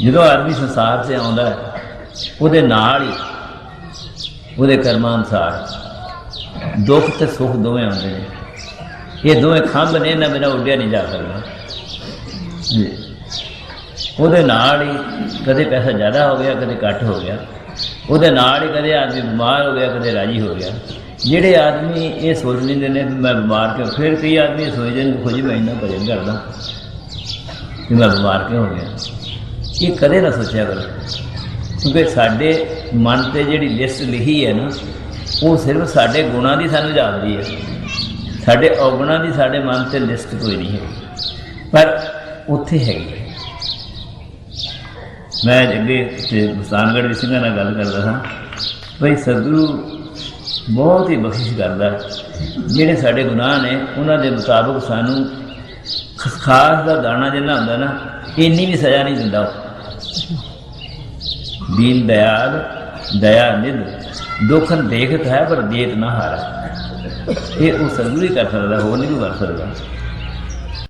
ਜਦੋਂ ਆਦਮੀ ਸੰਸਾਰ 'ਤੇ ਆਉਂਦਾ ਹੈ, ਉਹਦੇ ਨਾਲ ਹੀ ਉਹਦੇ ਕਰਮਾਂ ਅਨੁਸਾਰ ਦੁੱਖ ਤੇ ਸੁੱਖ ਦੋਵੇਂ ਆਉਂਦੇ ਨੇ। ਇਹ ਦੋਵੇਂ ਖੰਭ ਨੇ, ਇਹਨਾਂ ਬਿਨਾਂ ਉੱਡਿਆ ਨਹੀਂ ਜਾ ਸਕਦਾ। ਜੀ। ਉਹਦੇ ਨਾਲ ਹੀ ਕਦੇ ਪੈਸਾ ਜ਼ਿਆਦਾ ਹੋ ਗਿਆ, ਕਦੇ ਘੱਟ ਹੋ ਗਿਆ। ਉਹਦੇ ਨਾਲ ਹੀ ਕਦੇ ਆਦਮੀ ਬਿਮਾਰ ਹੋ ਗਿਆ, ਕਦੇ ਰਾਜੀ ਹੋ ਗਿਆ। ਜਿਹੜੇ ਆਦਮੀ ਇਹ ਸੋਚ ਲੈਂਦੇ ਨੇ ਵੀ ਮੈਂ ਬਿਮਾਰ ਕਿਉਂ? ਫਿਰ ਕਈ ਆਦਮੀ ਸੋਚਦੇ ਨੇ, ਖੁਦ ਮੈਂ ਇੰਨਾ ਭਜਨ ਕਰਦਾ। ਕਿ ਮੈਂ ਬਿਮਾਰ ਕਿਉਂ ਹੋ ਗਿਆ? ਇਹ ਕਦੇ ਨਾ ਸੋਚਿਆ ਕਰੋ। ਕਿਉਂਕਿ ਸਾਡੇ ਮਨ ਤੇ ਜਿਹੜੀ ਲਿਸਟ ਲਿਖੀ ਹੈ ਨਾ, ਉਹ ਸਿਰਫ ਸਾਡੇ ਗੁਣਾਂ ਦੀ ਸਾਨੂੰ ਜਾਣਦੀ ਹੈ। ਸਾਡੇ ਔਗੁਣਾਂ ਦੀ ਸਾਡੇ ਮਨ ਤੇ ਲਿਸਟ ਕੋਈ ਨਹੀਂ ਹੈ। ਪਰ ਉੱਥੇ ਹੈਗੀ ਹੈ। ਮੈਂ ਅੱਗੇ ਤੇ ਮੁਸਤਾਨਗੜ੍ਹ ਦੇ ਸਿੰਘਾਂ ਨਾਲ ਗੱਲ ਕਰਦਾ ਹਾਂ। ਭਈ ਸਤਿਗੁਰੂ ਬਹੁਤ ਹੀ ਬਖਸ਼ਿਸ਼ ਕਰਦਾ। ਜਿਹੜੇ ਸਾਡੇ ਗੁਨਾਹ ਨੇ, ਉਹਨਾਂ ਦੇ ਮੁਤਾਬਕ ਸਾਨੂੰ ਖਾਸ ਦਾ ਦਾਣਾ ਜਿੰਨਾ ਹੁੰਦਾ ਨਾ, ਇੰਨੀ ਵੀ ਸਜ਼ਾ ਨਹੀਂ ਦਿੰਦਾ ਉਹ। ਦੀਨ ਦਇਆਲ, ਦਇਆ ਨਿਧ, ਦੁੱਖ ਦੇਖਤ ਹੈ ਪਰ ਦੇਤ ਨਾ ਹਾਰਾ। ਇਹ ਉਹ ਸਤਿਗੁਰੂ ਹੀ ਕਰ ਸਕਦਾ, ਹੋਰ ਨਹੀਂ ਕੋਈ ਕਰ ਸਕਦਾ।